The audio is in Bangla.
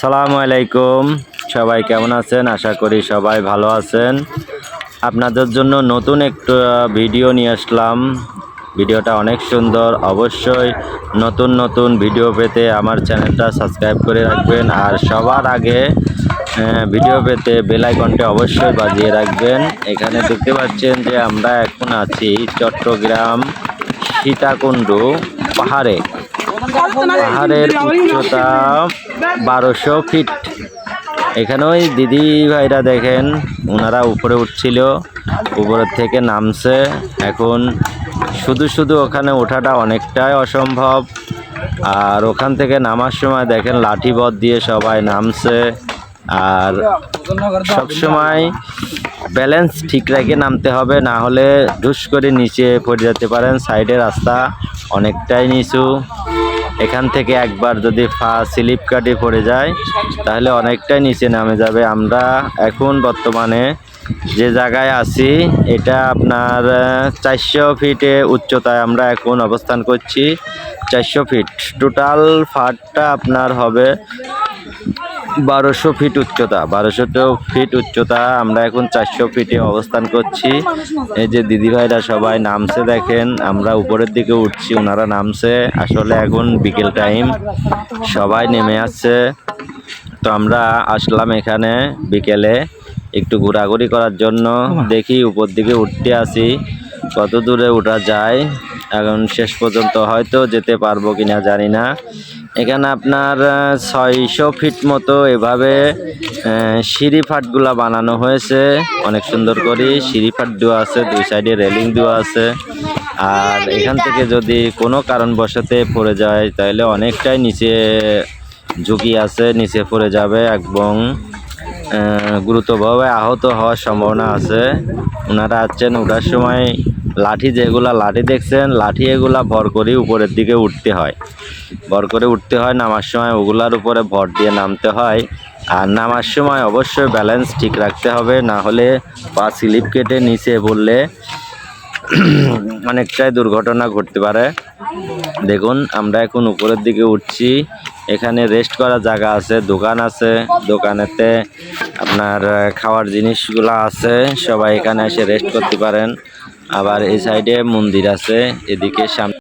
সালামু আলাইকুম। সবাই কেমন আছেন? আশা করি সবাই ভালো আছেন। আপনাদের জন্য নতুন একটু ভিডিও নিয়ে আসলাম। ভিডিওটা অনেক সুন্দর। অবশ্যই নতুন নতুন ভিডিও পেতে আমার চ্যানেলটা সাবস্ক্রাইব করে রাখবেন। আর সবার আগে ভিডিও পেতে বেল আইকনটা অবশ্যই বাজিয়ে রাখবেন। এখানে দেখতে পাচ্ছেন যে আমরা এখন আছি চট্টগ্রাম সীতাকুণ্ডু পাহাড়ে। পাহাড়ের উচ্চতা বারোশো ফিট। এখানে ওই দিদি ভাইরা দেখেন ওনারা উপরে উঠছিল উপরের থেকে নামছে। এখন শুধু শুধু ওখানে ওঠাটা অনেকটাই অসম্ভব। আর ওখান থেকে নামার সময় দেখেন লাঠি বদ দিয়ে সবাই নামছে। আর সবসময় ব্যালেন্স ঠিক রেখে নামতে হবে, না হলে ঢুস করে নিচে পড়ে যেতে পারেন। সাইডে রাস্তা অনেকটাই নিচু। এখান থেকে একবার যদি ফা স্লিপ কাটে পড়ে যায়, তাহলে অনেকটাই নিচে নামে যাবে। আমরা এখন বর্তমানে যে জায়গায় আছি, এটা আপনার চারশো ফিটে উচ্চতায় আমরা এখন অবস্থান করছি। চারশো ফিট। টোটাল ফাটটা আপনার হবে বারোশো ফিট উচ্চতা, বারোশো ফিট উচ্চতা আমরা এখন চারশো ফিটে অবস্থান করছি। এই যে দিদিভাইরা সবাই নামছে দেখেন, আমরা উপরের দিকে উঠছি ওনারা নামছে। আসলে এখন বিকেল টাইম, সবাই নেমে আসছে। তো আমরা আসলাম এখানে বিকেলে একটু ঘোরাঘুরি করার জন্য। দেখি উপর দিকে উঠতে আসি, কত দূরে ওঠা যায়। এখন শেষ পর্যন্ত হয়তো যেতে পারব কিনা জানি না। এখানে আপনার ছয়শো ফিট মতো এভাবে সিঁড়ি ফাটগুলা বানানো হয়েছে। অনেক সুন্দর করে সিঁড়ি ফাট দেওয়া আছে দুই সাইডে রেলিং দেওয়া আছে। আর এখান থেকে যদি কোনো কারণবশতে পড়ে যায় তাহলে অনেকটাই নিচে ঝুঁকি আছে নিচে পড়ে যাবে এবং আহ, গুরুতরভাবে আহত হওয়ার সম্ভাবনা আছে। ওনারা আছেন ওঠার সময় লাঠি যেগুলা লাঠি দেখছেন, লাঠি এগুলা ভর করে উপরের দিকে উঠতে হয়। ভর করে উঠতে হয়, নামার সময় ওগুলার উপরে ভর দিয়ে নামতে হয়। আর নামার সময় অবশ্যই ব্যালেন্স ঠিক রাখতে হবে, না হলে পা স্লিপ কেটে নিচে পড়লে অনেকটাই দুর্ঘটনা ঘটতে পারে। দেখুন, আমরা এখন উপরের দিকে উঠছি। এখানে রেস্ট করার জায়গা আছে, দোকান আছে। দোকানেতে আপনার, খাওয়ার জিনিসগুলো আছে। সবাই এখানে এসে রেস্ট করতে পারেন। আবার এই সাইডে মন্দির আছে এদিকে সামনে